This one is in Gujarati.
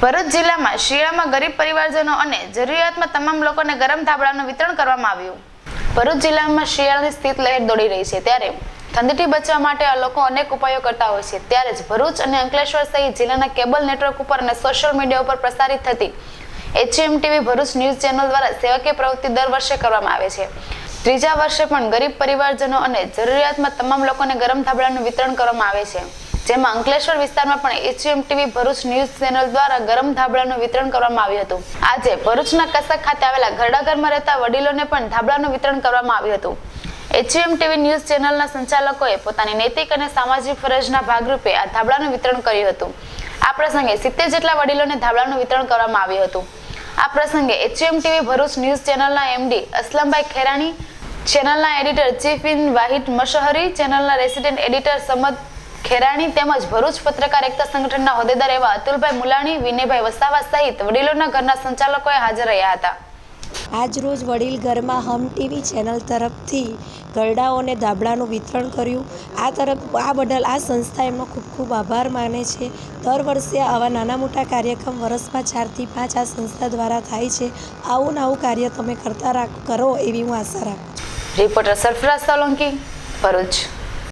ભરૂચ જિલ્લામાં શિયાળામાં ગરીબ પરિવારજનો અને જરૂરિયાતમાં તમામ લોકોને ગરમ ધાબળાનું વિતરણ કરવામાં આવ્યું. ભરૂચ જિલ્લામાં શિયાળાની સ્થિત લહેર દોડી રહી છે. ત્યારે ઠંડીથી બચવા માટે આ લોકો અનેક ઉપાયો કરતા હોય છે. ત્યારે જ ભરૂચ અને અંકલેશ્વર સહિત જિલ્લાના કેબલ નેટવર્ક ઉપર અને સોશિયલ મીડિયા ઉપર પ્રસારિત થતી H M TV Bharuch news channel દ્વારા સેવાકીય પ્રવૃત્તિ દર વર્ષે કરવામાં આવે છે. ત્રીજા વર્ષે પણ ગરીબ પરિવારજનો અને જરૂરિયાતમાં તમામ લોકોને ગરમ ધાબળાનું વિતરણ કરવામાં આવે છે. જેમાં અંકલેશ્વર વિસ્તારમાં પણ H M TV Bharuch news channel દ્વારા ગરમ ધાબળાનું વિતરણ કરવામાં આવ્યું હતું. આજે ભરૂચના કસક ખાતે આવેલા ઘરડાઘરમાં રહેતા વડીલોને પણ ધાબળાનું વિતરણ કરવામાં આવ્યું હતું. એચએમ ટીવી ન્યૂઝ ચેનલના સંચાલકોએ પોતાની નૈતિક અને સામાજિક ફરજના ભાગરૂપે આ ધાબળાનું વિતરણ કર્યું હતું. આ પ્રસંગે સિત્તેર જેટલા વડીલોને ધાબળાનું વિતરણ કરવામાં આવ્યું હતું. આ પ્રસંગે એચએમ ટીવી ભરૂચ ન્યૂઝ ચેનલના એમડી અસલમભાઈ ખેરાણી, ચેનલના editor chief in Wahid Mashhari, ચેનલના રેસિડેન્ટ એડિટર સમદ ખેરાણી તેમજ ભરૂચ પત્રકાર એકતા સંગઠનના હોદ્દેદાર એવા અતુલભાઈ મુલાણી વિનયભાઈ વસાવા સહિત વડીલોના ઘરના સંચાલકોએ હાજર રહ્યા હતા. આજરોજ વડીલ ઘરમાં હમ ટીવી ચેનલ તરફથી ગરડાઓને દાબડાનું વિતરણ કર્યું. આ તરફ આ બદલ આ સંસ્થા એમનો ખૂબ ખૂબ આભાર માને છે. દર વર્ષે આવા નાના મોટા કાર્યક્રમ વર્ષમાં ચારથી પાંચ આ સંસ્થા દ્વારા થાય છે. આવું ને આવું કાર્ય તમે કરતા રાખ કરો એવી હું આશા રાખું રિપોર્ટર સરફરાજ સોલંકી ભરૂચ.